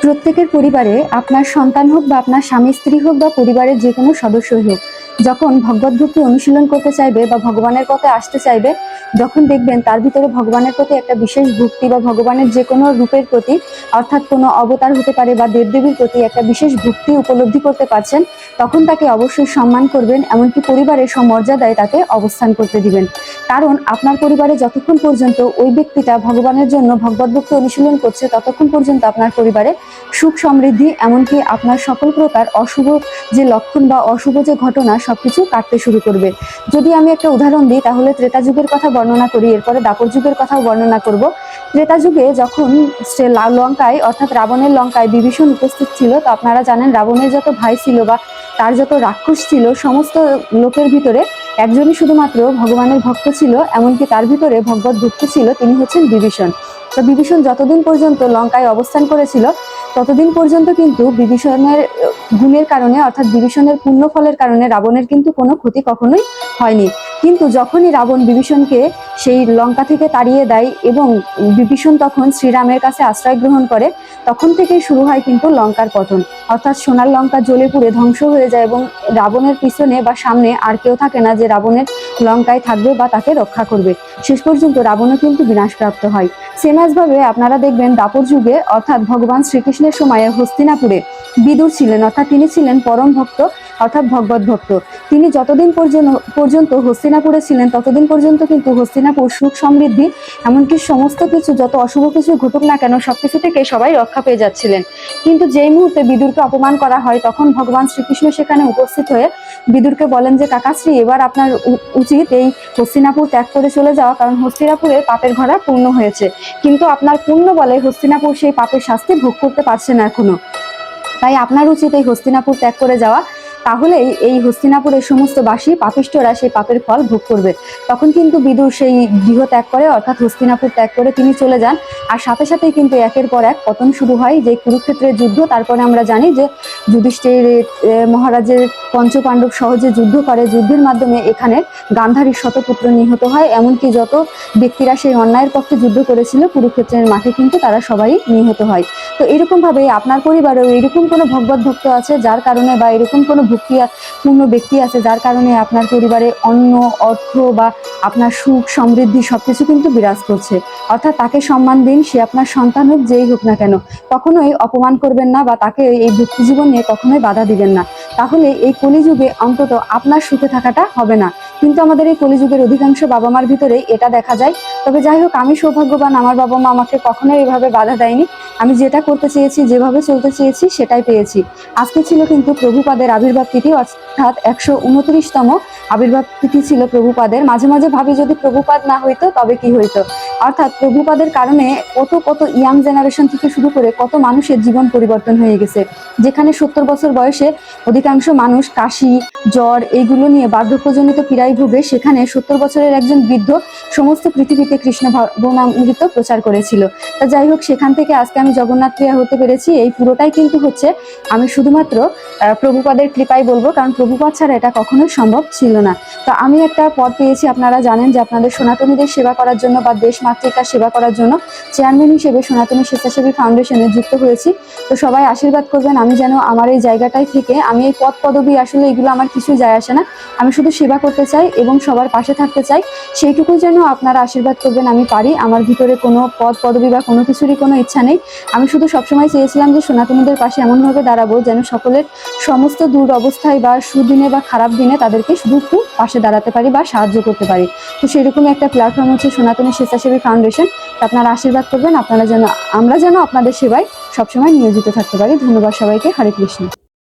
প্রত্যেকের পরিবারে আপনার সন্তান হোক বা আপনার স্বামী, স্ত্রী হোক বা পরিবারের যে কোনো সদস্যই হোক যখন ভগবত ভক্তি অনুশীলন করতে চাইবে বা ভগবানের পথে আসতে চাইবে, যখন দেখবেন তার ভিতরে ভগবানের প্রতি একটা বিশেষ ভক্তি বা ভগবানের যে কোনো রূপের প্রতি, অর্থাৎ কোনো অবতার হতে পারে বা দেবদেবীর প্রতি একটা বিশেষ ভক্তি উপলব্ধি করতে পারছেন, তখন তাকে অবশ্যই সম্মান করবেন, এমনকি পরিবারের সমর্যাদায় তাকে অবস্থান করতে দিবেন। কারণ আপনার পরিবারে যতক্ষণ পর্যন্ত ওই ব্যক্তিটা ভগবানের জন্য ভগবত ভক্তি অনুশীলন করছে, ততক্ষণ পর্যন্ত আপনার পরিবারে সুখ সমৃদ্ধি, এমনকি আপনার সকল প্রকার অশুভ যে লক্ষণ বা অশুভ যে ঘটনা সবকিছু কাটতে শুরু করবে। যদি আমি একটা উদাহরণ দিই, তাহলে ত্রেতা যুগের কথা বর্ণনা করি, এরপরে দাপর যুগের কথাও বর্ণনা করব। ত্রেতা যুগে যখন সে লঙ্কায়, অর্থাৎ রাবণের লঙ্কায় বিভীষণ উপস্থিত ছিল, তো আপনারা জানেন রাবণের যত ভাই ছিল বা তার যত রাক্ষস ছিল, সমস্ত লোকের ভিতরে একজনই শুধুমাত্র ভগবানের ভক্ত ছিল, এমনকি তার ভিতরে ভগবত ভক্তি ছিল, তিনি হচ্ছেন বিভীষণ। তো বিভীষণ যতদিন পর্যন্ত লঙ্কায় অবস্থান করেছিল ততদিন পর্যন্ত কিন্তু বিভীষণের গুণের কারণে অর্থাৎ বিভীষণের পুণ্য ফলের কারণে রাবণের কিন্তু কোনো ক্ষতি কখনোই হয়নি। কিন্তু যখনই রাবণ বিভীষণকে সেই লঙ্কা থেকে তাড়িয়ে দেয় এবং বিভীষণ তখন শ্রীরামের কাছে আশ্রয় গ্রহণ করে, তখন থেকেই শুরু হয় কিন্তু লঙ্কার পতন। অর্থাৎ সোনার লঙ্কা জ্বলে পুড়ে ধ্বংস হয়ে যায় এবং রাবণের পিছনে বা সামনে আর কেউ থাকে না যে রাবণের লঙ্কায় থাকবে বা তাকে রক্ষা করবে। শেষ পর্যন্ত রাবণও কিন্তু বিনাশপ্রাপ্ত হয়। সেমাসভাবে আপনারা দেখবেন দাপর যুগে, অর্থাৎ ভগবান শ্রীকৃষ্ণের সময়ে হস্তিনাপুরে বিদুর ছিলেন, অর্থাৎ তিনি ছিলেন পরম ভক্ত। অর্থাৎ ভগবত ভক্ত। তিনি যতদিন পর্যন্ত হস্তিনাপুরে ছিলেন, ততদিন পর্যন্ত কিন্তু হস্তিনাপুর সুখ সমৃদ্ধি, এমনকি সমস্ত কিছু, যত অশুভ কিছু ঘটুক না কেন, সবকিছু থেকে সবাই রক্ষা পেয়ে যাচ্ছিলেন। কিন্তু যেই মুহূর্তে বিদুরকে অপমান করা হয়, তখন ভগবান শ্রীকৃষ্ণ সেখানে উপস্থিত হয়ে বিদুরকে বলেন যে কাকাশ্রী এবার আপনার উচিত এই হস্তিনাপুর ত্যাগ করে চলে যাওয়া, কারণ হস্তিনাপুরে পাপের ঘোড়া পূর্ণ হয়েছে। কিন্তু আপনার পূর্ণ বলে হস্তিনাপুর সেই পাপের শাস্তি ভোগ করতে পারছে না এখনও। তাই আপনার উচিত এই হস্তিনাপুর ত্যাগ করে যাওয়া। তাহলেই এই হস্তিনাপুরের সমস্ত বাসী পাপিষ্টরা সেই পাপের ফল ভোগ করবে। তখন কিন্তু বিদুর সেই গৃহ ত্যাগ করে, অর্থাৎ হস্তিনাপুর ত্যাগ করে তিনি চলে যান। আর সাথে সাথে কিন্তু একের পর এক পতন শুরু হয় যে কুরুক্ষেত্রের যুদ্ধ। তারপরে আমরা জানি যে যুধিষ্ঠির মহারাজের পঞ্চপাণ্ডব সহজে যুদ্ধ করে, যুদ্ধের মাধ্যমে এখানে গান্ধারীর শতপুত্র নিহত হয়। এমনকি যত ব্যক্তিরা সেই অন্যায়ের পক্ষে যুদ্ধ করেছিল, কুরুক্ষেত্রের মাঠে কিন্তু তারা সবাই নিহত হয়। তো এরকম ভাবে আপনার পরিবারেও এরকম কোনো ভগবত ভক্ত আছে যার কারণে বা এরকম কোনো ভক্তি পূর্ণ ব্যক্তি আছে যার কারণে আপনার পরিবারে অন্ন, অর্থ বা আপনার সুখ, সমৃদ্ধি সবকিছু কিন্তু বিরাজ করছে? অর্থাৎ তাকে সম্মান দিন, সে আপনার সন্তান হোক, যেই হোক না কেন। কখনোই অপমান করবেন না বা তাকে এই ভক্তি জীবনে কখনোই বাধা দিবেন না। তাহলে এই কলিযুগে অন্তত আপনার সুখে থাকাটা হবে না। কিন্তু আমাদের এই কলিযুগের অধিকাংশ বাবা মার ভিতরে এটা দেখা যায়। তবে যাই হোক, আমি সৌভাগ্যবান আমার বাবা মা আমাকে কখনোই এভাবে বাধা দেয়নি। আমি যেটা করতে চেয়েছি, যেভাবে চলতে চেয়েছি, সেটাই পেয়েছি। আজকে ছিল কিন্তু প্রভুপাদের আবির্ভাব তিথি, অর্থাৎ একশো উনত্রিশতম আবির্ভাব তিথি ছিল প্রভুপাদের। মাঝে মাঝে ভাবি যদি প্রভুপাদ না হইতো, তবে কি হইতো? অর্থাৎ প্রভুপাদের কারণে কত কত ইয়াং জেনারেশন থেকে শুরু করে কত মানুষের জীবন পরিবর্তন হয়ে গেছে। যেখানে সত্তর বছর বয়সে অধিকাংশ মানুষ কাশি, জ্বর এইগুলো নিয়ে বার্ধক্যজনিত পীড়ায় ভুগে সেখানে সত্তর বছরের একজন বৃদ্ধ সমস্ত পৃথিবীতে কৃষ্ণ ভবনামৃত প্রচার করেছিল। তা যাই হোক, সেখান থেকে আজকে আমি জগন্নাথ প্রিয়া হতে পেরেছি। এই পুরোটাই কিন্তু হচ্ছে আমি শুধুমাত্র প্রভুপাদের কৃপাই বলব, কারণ প্রভুপাদ ছাড়া এটা কখনোই সম্ভব ছিল না। তো আমি একটা পদ পেয়েছি, আপনারা জানেন যে আপনাদের সনাতনীদের সেবা করার জন্য বা দেশ মাতৃকার সেবা করার জন্য চেয়ারম্যান হিসেবে সনাতনী স্বেচ্ছাসেবী ফাউন্ডেশনে যুক্ত হয়েছি। তো সবাই আশীর্বাদ করবেন, আমি যেন আমার এই জায়গাটাই থেকে, আমি এই পদ পদবি আসলে এগুলো আমার কিছু যায় আসে না। আমি শুধু সেবা করতে চাই এবং সবার পাশে থাকতে চাই। সেইটুকু যেন আপনারা আশীর্বাদ করবেন, আমি পারি। আমার ভিতরে কোনো পদ পদবি বা কোনো কিছুরই কোনো ইচ্ছা নেই। আমি শুধু সবসময় চেয়েছিলাম যে সনাতনীদের পাশে এমনভাবে দাঁড়াবো যেন সকলের সমস্ত দূর অবস্থায় বা সুদিনে বা খারাপ দিনে তাদেরকে শুধু পাশে দাঁড়াতে পারি বা সাহায্য করতে পারি। তো সেরকমই একটা প্ল্যাটফর্ম হচ্ছে সনাতনী স্বেচ্ছাসেবী ফাউন্ডেশন আপনারা আশীর্বাদ করবেন। আপনারা যেন আমরা যেন আপনাদের সেবায় সবসময় নিয়োজিত থাকতে পারি। ধন্যবাদ সবাইকে। হরে কৃষ্ণ।